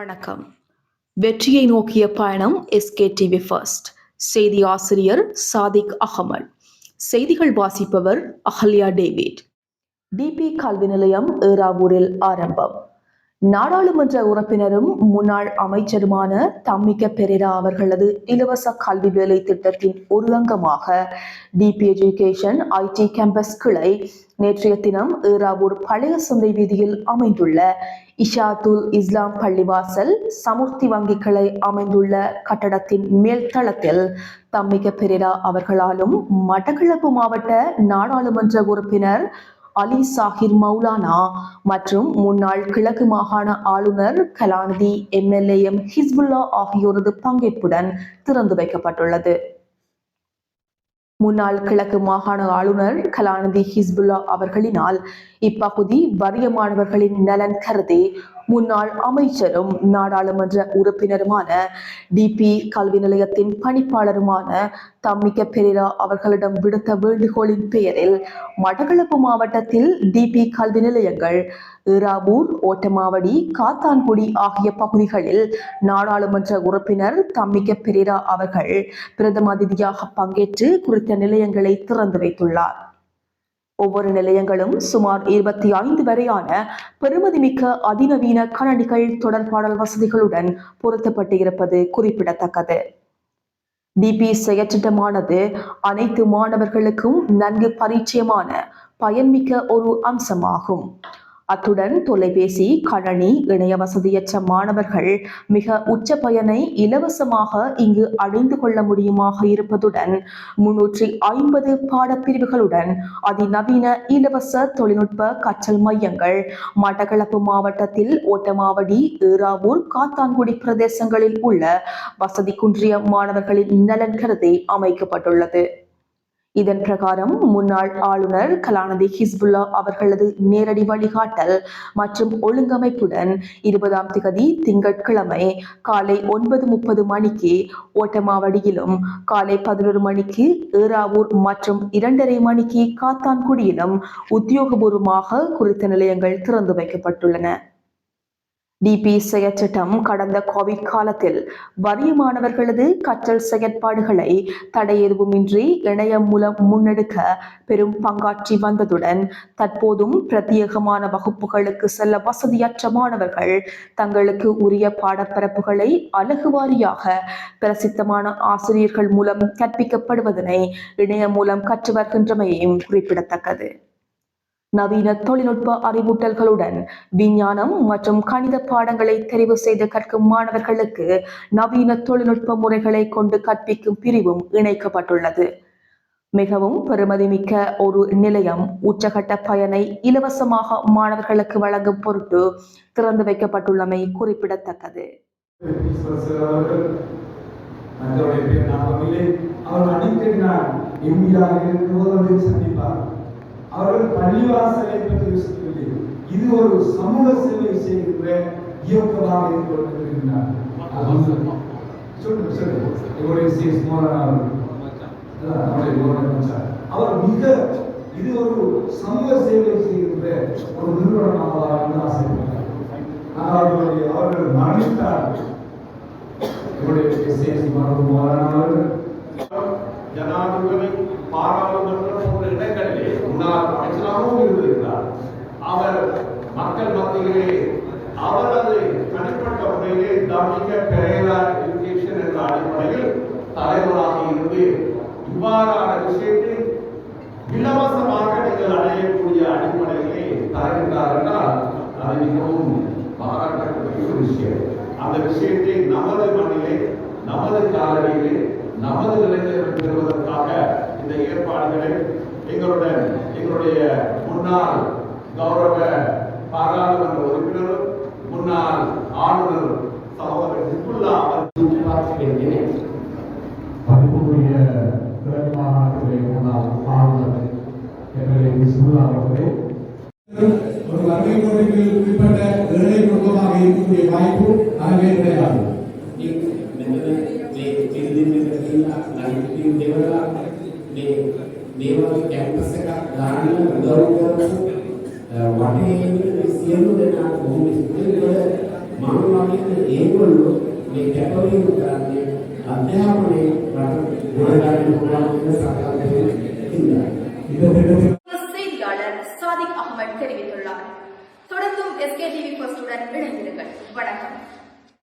வணக்கம். வெற்றியை நோக்கிய பயணம் எஸ்கே டிவி ஃபர்ஸ்ட் செய்தி ஆசிரியர் சாதிக் அகமது செய்திகள் வாசிப்பவர் அஹல்யா டேவிட். டிபி கல்வி நிலையம் ஏறாவூரில் ஆரம்பம். நாடாளுமன்ற உறுப்பினரும் முன்னாள் அமைச்சருமான தம்மிக்க பெரேரா அவர்களது இலவச கல்வி வேலை திட்டத்தின் ஒரு அங்கமாக டிபி எஜுகேஷன் ஐடி கேம்பஸ் கிளை நேற்றைய தினம் ஏறாவூர் பழைய சந்தை வீதியில் அமைந்துள்ள இஷாத்துல் இஸ்லாம் பள்ளிவாசல் சமுர்த்தி வங்கி கிளை அமைந்துள்ள கட்டடத்தின் மேல்தளத்தில் தம்மிக்க பெரேரா அவர்களாலும் மட்டக்களப்பு மாவட்ட நாடாளுமன்ற உறுப்பினர் அலி சாஹிர் மௌலானா மற்றும் முன்னாள் கிழக்கு மாகாண ஆளுநர் கலாநிதி எம்எல்ஏ எம் ஹிஸ்புல்லா ஆகியோரது பங்கேற்புடன் திறந்து வைக்கப்பட்டுள்ளது. முன்னாள் கிழக்கு மாகாண ஆளுநர் கலாநிதி ஹிஸ்புல்லா அவர்களினால் இப்பகுதி வறிய மாணவர்களின் நலன் கருதி முன்னாள் அமைச்சரும் நாடாளுமன்ற உறுப்பினருமான டிபி கல்வி நிலையத்தின் பணிப்பாளருமான தம்மிக்க பெரேரா அவர்களிடம் விடுத்த வேண்டுகோளின் பெயரில் மட்டக்களப்பு மாவட்டத்தில் டிபி கல்வி நிலையங்கள் ஈராவூர் ஓட்டமாவடி காத்தான்குடி ஆகிய பகுதிகளில் நாடாளுமன்ற உறுப்பினர் தம்மிக்க பெரேரா அவர்கள் பிரதம அதிதியாக பங்கேற்று குறித்த நிலையங்களை திறந்து வைத்துள்ளார். ஒவ்வொரு நிலையங்களும் சுமார் இருபத்தி ஐந்து வரையான பெருமதிமிக்க அதிநவீன கணனிகள் தொடர்பாடல் வசதிகளுடன் பொருத்தப்பட்டு இருப்பது குறிப்பிடத்தக்கது. டிபி செயற்றிட்டமானது அனைத்து மாணவர்களுக்கும் நன்கு பரிச்சயமான பயன்மிக்க ஒரு அம்சமாகும். அத்துடன் தொலைபேசி கணனி இணைய வசதியற்ற மாணவர்கள் மிக உச்ச பயனை இலவசமாக இங்கு அடைந்து கொள்ள முடியுமாக இருப்பதுடன் முன்னூற்றி ஐம்பது பாடப்பிரிவுகளுடன் அதிநவீன இலவச தொழில்நுட்ப கற்றல் மையங்கள் மட்டக்களப்பு மாவட்டத்தில் ஓட்டமாவடி ஏறாவூர் காத்தான்குடி பிரதேசங்களில் உள்ள வசதி குன்றிய மாணவர்களின் நலன் கருதி அமைக்கப்பட்டுள்ளது. இதன் பிரகாரம் முன்னாள் ஆளுநர் கலாநிதி ஹிஸ்புல்லா அவர்களது நேரடி வழிகாட்டல் மற்றும் ஒழுங்கமைப்புடன் இருபதாம் திகதி திங்கட்கிழமை காலை ஒன்பது முப்பது மணிக்கு ஓட்டமாவடியிலும் காலை பதினொரு மணிக்கு ஏறாவூர் மற்றும் இரண்டரை மணிக்கு காத்தான்குடியிலும் உத்தியோகபூர்வமாக குறித்த நிலையங்கள் திறந்து வைக்கப்பட்டுள்ளன. டிபி செயற்சட்டம் கடந்த கோவிட் காலத்தில் வறிய மாணவர்களது கற்றல் செயற்பாடுகளை தடை எதுவுமின்றி இணையம் மூலம் முன்னெடுக்க பெரும் பங்காற்றி வந்ததுடன் தற்போதும் பிரத்யேகமான வகுப்புகளுக்கு செல்ல வசதியற்ற மாணவர்கள் தங்களுக்கு உரிய பாடப்பரப்புகளை அழகு வாரியாக பிரசித்தமான ஆசிரியர்கள் மூலம் கற்பிக்கப்படுவதனை இணையம் மூலம் கற்று வருகின்றமையும் குறிப்பிடத்தக்கது. நவீன தொழில்நுட்ப அறிவூட்டல்களுடன் விஞ்ஞானம் மற்றும் கணித பாடங்களை தெரிவு செய்து கற்கும் மாணவர்களுக்கு நவீன தொழில்நுட்ப முறைகளை கொண்டு கற்பிக்கும் பிரிவும் இணைக்கப்பட்டுள்ளது. மிகவும் பெருமதிமிக்க ஒரு நிலையம் உச்சகட்ட பயனை இலவசமாக மாணவர்களுக்கு வழங்கும் பொருட்டு திறந்து வைக்கப்பட்டுள்ளமை குறிப்பிடத்தக்கது. அவர் அடிக்கடி நான் எம்பியாக சந்திப்பார் அவர்கள் பள்ளிவாசலை பற்றி யோசிக்கவில்லை. இது ஒரு சமூக சேவை செய்கின்ற இயக்கமாக இருந்து சொல்லுங்க சொல்லுங்க. இவருடைய சிஎஸ் மோகன் அவர் மிக இது ஒரு சமூக சேவை செய்கின்ற ஒரு நிறுவனமாக ஆசைப்பட்டார் அவர்களுடைய அவர்கள் மரணித்தார்கள் சிஎஸ் மோகன் அவர்கள். ஜனாதிபதி பாராளுமன்ற மக்கள் மத்தியிலே அவரது தனிப்பட்ட முறையிலே தமிழக பெரேரா எஜுகேஷன் என்ற அடிப்படையில் தலைவராக இருந்து இவ்வாறான விஷயத்தை இலவசமாக நீங்கள் அடையக்கூடிய அடிப்படையிலே தருகின்றார் என்றால் அது மிகவும் பாராட்டக்கூடிய ஒரு விஷயம். அந்த விஷயத்தை நமது மண்ணிலே நமது காலடியிலே நமது இளைஞர்கள் பெறுவதற்காக இந்த ஏற்பாடுகளை எங்களுடன் எங்களுடைய முன்னாள் கௌரவ பாராளுமன்ற உறுப்பினரும் முன்னாள் ஆளுநரும் சகோதரர் ஹிபுல்லா அவர்கள் பணிபுரிய கிழக்கு மாகாணத்திலே ஆளுநர் ஒரு වටේ ඉන්න සියලු දෙනාට බොහොම ස්තුතියි මම වගේම ඒගොල්ලෝ මේ කැපවීම කරන්නේ අධ්‍යාපනයේ රට ගොඩනගන්න පුළුවන් වෙන සකල්පයේ ඉඳලා. இந்த திட்டத்தில் செய்தியாளர் சாதிக் அகமது தெரிவித்துள்ளார் தொடர்ந்தும் எஸ்கே டிவி ஃபர்ஸ்டுடன் இணைந்திருங்கள் வணக்கம்